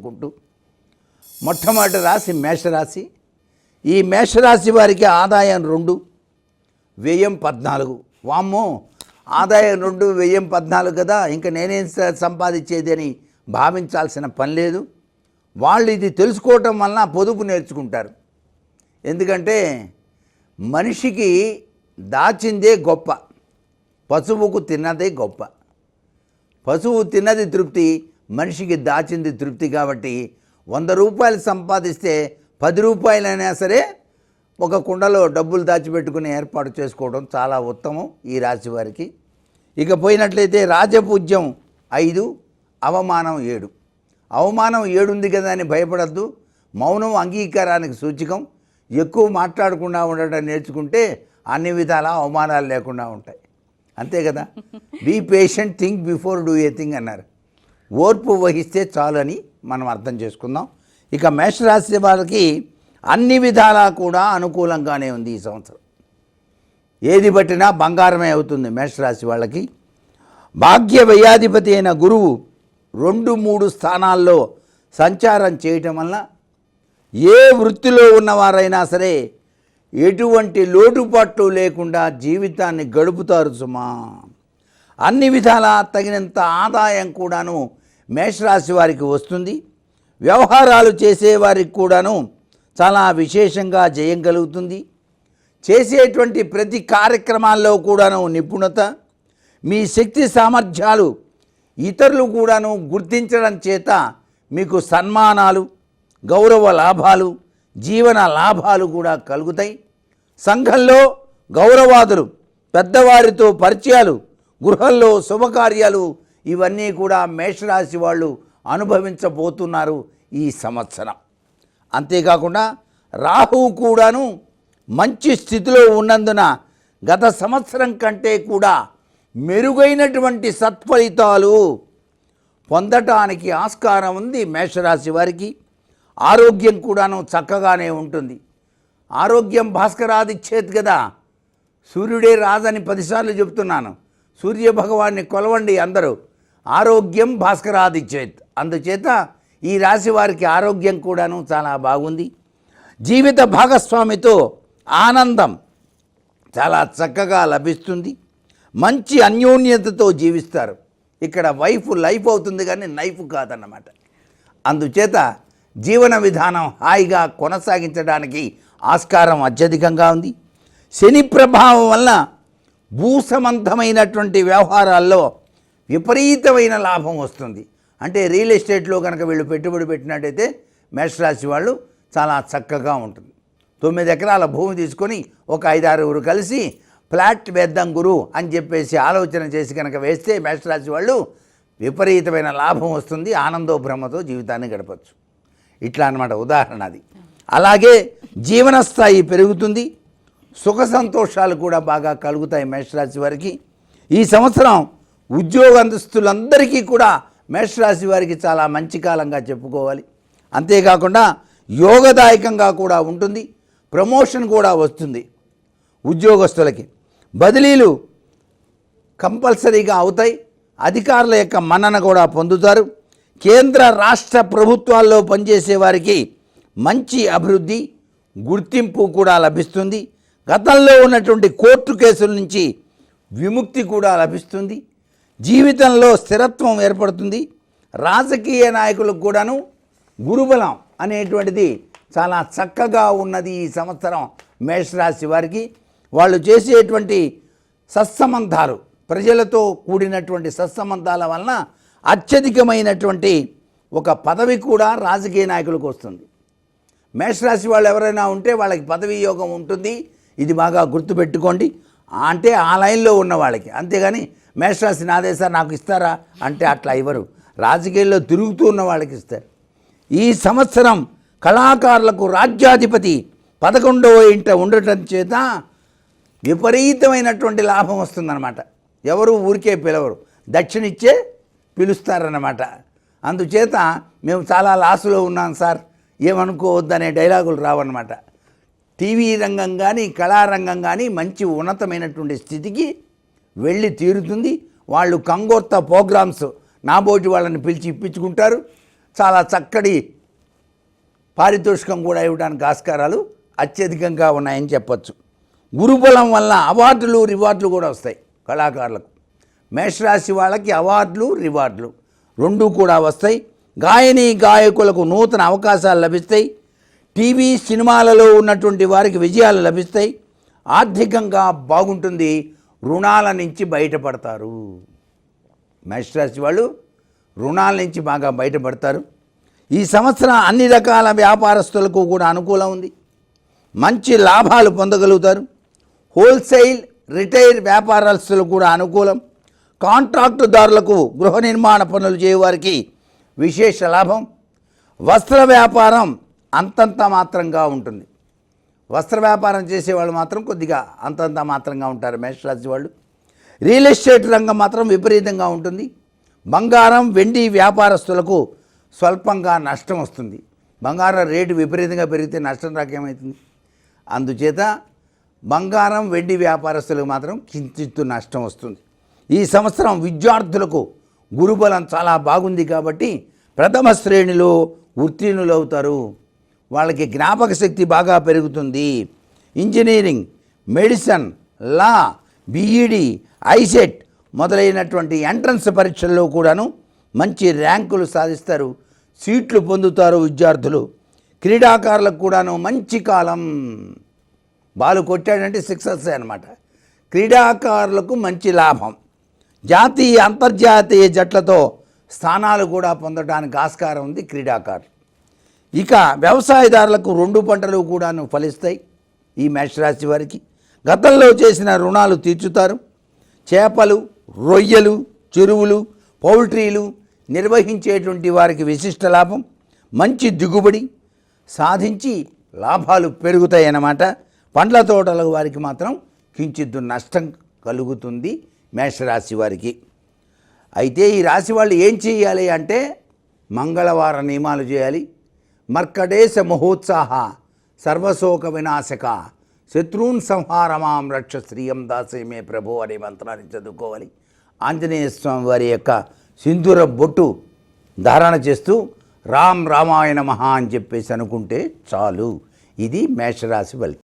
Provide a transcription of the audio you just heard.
అనుకుంటూ మొట్టమొదటి రాశి మేషరాశి. ఈ మేషరాశి వారికి ఆదాయం రెండు వ్యయం పద్నాలుగు. వామ్మో ఆదాయం రెండు వ్యయం పద్నాలుగు కదా. ఇంకా నేనేం సంపాదించేది అని భావించాల్సిన పని లేదు. వాళ్ళు ఇది తెలుసుకోవటం వలన పొదుపు నేర్చుకుంటారు. ఎందుకంటే మనిషికి దాచిందే గొప్ప పశువుకు తిన్నదే గొప్ప. పశువు తిన్నది తృప్తి మనిషికి దాచింది తృప్తి కాబట్టి వంద రూపాయలు సంపాదిస్తే పది రూపాయలైనా సరే ఒక కుండలో డబ్బులు దాచిపెట్టుకుని ఏర్పాటు చేసుకోవడం చాలా ఉత్తమం ఈ రాశి వారికి. ఇక పోయినట్లయితే రాజపూజ్యం ఐదు అవమానం ఏడు. అవమానం ఏడు ఉంది కదా అని భయపడద్దు. మౌనం అంగీకారానికి సూచకం. ఎక్కువ మాట్లాడకుండా ఉండటం నేర్చుకుంటే అన్ని విధాల అవమానాలు లేకుండా ఉంటాయి. అంతే కదా? Be patient think before do a thing అన్నారు. ఓర్పు వహిస్తే చాలు అని మనం అర్థం చేసుకుందాం. ఇక మేషరాశి వాళ్ళకి అన్ని విధాలా కూడా అనుకూలంగానే ఉంది ఈ సంవత్సరం. ఏది పట్టినా బంగారమే అవుతుంది మేషరాశి వాళ్ళకి. భాగ్య వ్యయాధిపతి అయిన గురువు రెండు మూడు స్థానాల్లో సంచారం చేయటం వల్ల ఏ వృత్తిలో ఉన్నవారైనా సరే ఎటువంటి లోటుపాట్లు లేకుండా జీవితాన్ని గడుపుతారు సుమా. అన్ని విధాలా తగినంత ఆదాయం కూడాను మేషరాశి వారికి వస్తుంది. వ్యవహారాలు చేసేవారికి కూడాను చాలా విశేషంగా జయం కలుగుతుంది. చేసేటువంటి ప్రతి కార్యక్రమాల్లో కూడాను నిపుణత మీ శక్తి సామర్థ్యాలు ఇతరులు కూడాను గుర్తించడం చేత మీకు సన్మానాలు గౌరవ లాభాలు జీవన లాభాలు కూడా కలుగుతాయి. సంఘంలో గౌరవాదులు పెద్దవారితో పరిచయాలు గృహంలో శుభకార్యాలు ఇవన్నీ కూడా మేషరాశి వాళ్ళు అనుభవించబోతున్నారు ఈ సంవత్సరం. అంతేకాకుండా రాహువు కూడాను మంచి స్థితిలో ఉన్నందున గత సంవత్సరం కంటే కూడా మెరుగైనటువంటి సత్ఫలితాలు పొందటానికి ఆస్కారం ఉంది మేషరాశి వారికి. ఆరోగ్యం కూడాను చక్కగానే ఉంటుంది. ఆరోగ్యం భాస్కరాదిచ్చేది కదా. సూర్యుడే రాదని పదిసార్లు చెప్తున్నాను. సూర్య భగవాన్ని కొలవండి అందరూ. ఆరోగ్యం భాస్కరాదిచ్చేత్ అందుచేత ఈ రాశి వారికి ఆరోగ్యం కూడాను చాలా బాగుంది. జీవిత భాగస్వామితో ఆనందం చాలా చక్కగా లభిస్తుంది. మంచి అన్యోన్యతతో జీవిస్తారు. ఇక్కడ వైఫ్ లైఫ్ అవుతుంది కానీ నైఫ్ కాదన్నమాట. అందుచేత జీవన విధానం హాయిగా కొనసాగించడానికి ఆస్కారం అత్యధికంగా ఉంది. శని ప్రభావం వలన భూసమంతమైనటువంటి వ్యవహారాల్లో విపరీతమైన లాభం వస్తుంది. అంటే రియల్ ఎస్టేట్లో కనుక వీళ్ళు పెట్టుబడి పెట్టినట్టయితే మేషరాశి వాళ్ళు చాలా చక్కగా ఉంటుంది. తొమ్మిది ఎకరాల భూమి తీసుకొని ఒక ఐదారుగురు కలిసి ఫ్లాట్ వేద్దాం గురు అని చెప్పేసి ఆలోచన చేసి కనుక వేస్తే మేషరాశి వాళ్ళు విపరీతమైన లాభం వస్తుంది ఆనందో భ్రమతో జీవితాన్ని గడపచ్చు. ఇట్లా అన్నమాట ఉదాహరణ అది. అలాగే జీవన స్థాయి పెరుగుతుంది సుఖ సంతోషాలు కూడా బాగా కలుగుతాయి మేషరాశి వారికి. ఈ సంవత్సరం ఉద్యోగస్తులందరికీ కూడా మేషరాశి వారికి చాలా మంచి కాలంగా చెప్పుకోవాలి. అంతేకాకుండా యోగదాయకంగా కూడా ఉంటుంది. ప్రమోషన్ కూడా వస్తుంది ఉద్యోగస్తులకి. బదిలీలు కంపల్సరీగా అవుతాయి. అధికారుల యొక్క మన్నన కూడా పొందుతారు. కేంద్ర రాష్ట్ర ప్రభుత్వాల్లో పనిచేసే వారికి మంచి అభివృద్ధి గుర్తింపు కూడా లభిస్తుంది. గతంలో ఉన్నటువంటి కోర్టు కేసుల నుంచి విముక్తి కూడా లభిస్తుంది. జీవితంలో స్థిరత్వం ఏర్పడుతుంది. రాజకీయ నాయకులకు కూడాను గురుబలం అనేటువంటిది చాలా చక్కగా ఉన్నది ఈ సంవత్సరం మేషరాశి వారికి. వాళ్ళు చేసేటువంటి సత్సంబంధాలు ప్రజలతో కూడినటువంటి సత్సంబంధాల వలన అత్యధికమైనటువంటి ఒక పదవి కూడా రాజకీయ నాయకులకు వస్తుంది. మేషరాశి వాళ్ళు ఎవరైనా ఉంటే వాళ్ళకి పదవి యోగం ఉంటుంది. ఇది బాగా గుర్తుపెట్టుకోండి. అంటే ఆ లైన్లో ఉన్న వాళ్ళకి. అంతేగాని మేషరాశి నాదే సార్ నాకు ఇస్తారా? అంటే అట్లా ఇవ్వరు. రాజకీయాల్లో తిరుగుతూ ఉన్న వాళ్ళకి ఇస్తారు. ఈ సంవత్సరం కళాకారులకు రాజ్యాధిపతి పదకొండవ ఇంట ఉండటం చేత విపరీతమైనటువంటి లాభం వస్తుందన్నమాట. ఎవరు ఊరికే పిలవరు. దక్షిణిచ్చే పిలుస్తారన్నమాట. అందుచేత మేము చాలా లాసులో ఉన్నాం సార్. ఏమనుకోవద్దనే డైలాగులు రావన్నమాట. టీవీ రంగం కానీ కళారంగం కానీ మంచి ఉన్నతమైనటువంటి స్థితికి వెళ్ళి తీరుతుంది. వాళ్ళు కంగోర్త ప్రోగ్రామ్స్ నాబోటి వాళ్ళని పిలిచి ఇప్పించుకుంటారు. చాలా చక్కటి పారితోషికం కూడా ఇవ్వడానికి ఆస్కారాలు అత్యధికంగా ఉన్నాయని చెప్పచ్చు. గురుబలం వల్ల అవార్డులు రివార్డులు కూడా వస్తాయి కళాకారులకు. మేషరాశి వాళ్ళకి అవార్డులు రివార్డులు రెండు కూడా వస్తాయి. గాయని గాయకులకు నూతన అవకాశాలు లభిస్తాయి. టీవీ సినిమాలలో ఉన్నటువంటి వారికి విజయాలు లభిస్తాయి. ఆర్థికంగా బాగుంటుంది. రుణాల నుంచి బయటపడతారు. మేషరాశి వాళ్ళు రుణాల నుంచి బాగా బయటపడతారు. ఈ సంవత్సరం అన్ని రకాల వ్యాపారస్తులకు కూడా అనుకూలం ఉంది. మంచి లాభాలు పొందగలుగుతారు. హోల్సేల్ రిటైల్ వ్యాపారస్తులకు కూడా అనుకూలం. కాంట్రాక్టుదారులకు గృహ నిర్మాణ పనులు చేయవారికి విశేష లాభం. వస్త్ర వ్యాపారం అంతంత మాత్రంగా ఉంటుంది. వస్త్ర వ్యాపారం చేసేవాళ్ళు మాత్రం కొద్దిగా అంతంత మాత్రంగా ఉంటారు మేషరాశి వాళ్ళు. రియల్ ఎస్టేట్ రంగం మాత్రం విపరీతంగా ఉంటుంది. బంగారం వెండి వ్యాపారస్తులకు స్వల్పంగా నష్టం వస్తుంది. బంగారం రేటు విపరీతంగా పెరిగితే నష్టం రాకేమవుతుంది అందుచేత బంగారం వెండి వ్యాపారస్తులకు మాత్రం కించిత్తు నష్టం వస్తుంది. ఈ సంవత్సరం విద్యార్థులకు గురుబలం చాలా బాగుంది కాబట్టి ప్రథమ శ్రేణిలో ఉత్తీర్ణులు అవుతారు. వాళ్ళకి జ్ఞాపక శక్తి బాగా పెరుగుతుంది. Engineering medicine law BEd ICET మొదలైనటువంటి ఎంట్రన్స్ పరీక్షల్లో కూడాను మంచి ర్యాంకులు సాధిస్తారు. సీట్లు పొందుతారు విద్యార్థులు. క్రీడాకారులకు కూడాను మంచి కాలం. బాలు కొట్టాడంటే సిక్సెస్ అనమాట క్రీడాకారులకు మంచి లాభం. జాతీయ అంతర్జాతీయ జట్లతో స్థానాలు కూడా పొందడానికి ఆస్కారం ఉంది క్రీడాకారులు. ఇక వ్యవసాయదారులకు రెండు పంటలు కూడాను ఫలిస్తాయి ఈ మేషరాశి వారికి. గతంలో చేసిన రుణాలు తీర్చుతారు. చేపలు రొయ్యలు చెరువులు పౌల్ట్రీలు నిర్వహించేటువంటి వారికి విశిష్ట లాభం మంచి దిగుబడి సాధించి లాభాలు పెరుగుతాయన్నమాట. పండ్ల తోటల వారికి మాత్రం కించిద్దు నష్టం కలుగుతుంది మేషరాశి వారికి. అయితే ఈ రాశి వాళ్ళు ఏం చేయాలి అంటే మంగళవార నియమాలు చేయాలి. మర్కడేశ మహోత్సాహ సర్వశోక వినాశక శత్రూన్ సంహారమాం రక్ష శ్రీయం దాసే మే ప్రభు అనే మంత్రాన్ని చదువుకోవాలి. ఆంజనేయ స్వామి వారి యొక్క సింధూర బొట్టు ధారణ చేస్తూ రామ్ రామాయణ మహా అని చెప్పేసి అనుకుంటే చాలు. ఇది మేషరాశి ఫలితం.